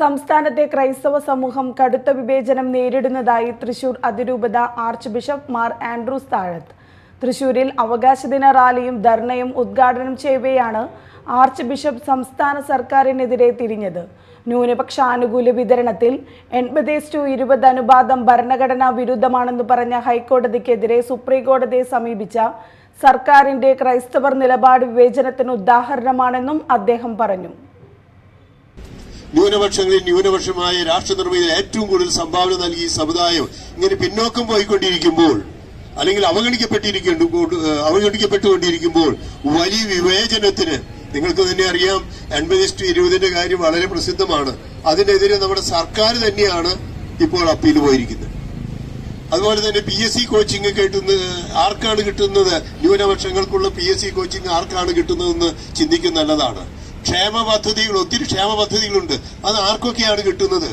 സംസ്ഥാനത്തെ ക്രൈസ്തവ സമൂഹം കടുത്ത വിവേചനം നേരിടുന്നതായി തൃശൂർ അതിരൂപത ആർച്ച് ബിഷപ്പ് മാർ ആൻഡ്രൂസ് താഴത്ത്. തൃശൂരിൽ അവകാശദിന റാലിയും ധർണയും ഉദ്ഘാടനം ചെയ്യവെയാണ് ആർച്ച് ബിഷപ്പ് സംസ്ഥാന സർക്കാരിനെതിരെ തിരിഞ്ഞത്. ന്യൂനപക്ഷ ആനുകൂല്യ വിതരണത്തിൽ എൺപത് ടു ഇരുപത് അനുപാതം ഭരണഘടനാ വിരുദ്ധമാണെന്ന് പറഞ്ഞ ഹൈക്കോടതിക്കെതിരെ സുപ്രീംകോടതിയെ സമീപിച്ച സർക്കാരിന്റെ ക്രൈസ്തവർ നിലപാട് വിവേചനത്തിന് ഉദാഹരണമാണെന്നും അദ്ദേഹം പറഞ്ഞു. ന്യൂനപക്ഷങ്ങളിൽ ന്യൂനപക്ഷമായ രാഷ്ട്ര നിർമ്മിതിയിൽ ഏറ്റവും കൂടുതൽ സംഭാവന നൽകി സമുദായം ഇങ്ങനെ പിന്നോക്കം പോയിക്കൊണ്ടിരിക്കുമ്പോൾ അല്ലെങ്കിൽ അവഗണിക്കപ്പെട്ടിരിക്കുന്നു അവഗണിക്കപ്പെട്ടുകൊണ്ടിരിക്കുമ്പോൾ വലിയ വിവേചനത്തിന് നിങ്ങൾക്ക് തന്നെ അറിയാം എൺപത് ഇസ്റ്റു ഇരുപതിന്റെ കാര്യം വളരെ പ്രസിദ്ധമാണ്. അതിനെതിരെ നമ്മുടെ സർക്കാർ തന്നെയാണ് ഇപ്പോൾ അപ്പീൽ പോയിരിക്കുന്നത്. അതുപോലെ തന്നെ പി എസ് സി കോച്ചിങ് കിട്ടുന്നത് ആർക്കാണ് കിട്ടുന്നത്? ന്യൂനപക്ഷങ്ങൾക്കുള്ള പി എസ് സി കോച്ചിങ് ആർക്കാണ് കിട്ടുന്നതെന്ന് ചിന്തിക്കുന്നത് നല്ലതാണ്. ക്ഷേമ പദ്ധതികൾ ഒത്തിരി ക്ഷേമ പദ്ധതികളുണ്ട് അത് ആർക്കൊക്കെയാണ് കിട്ടുന്നത്?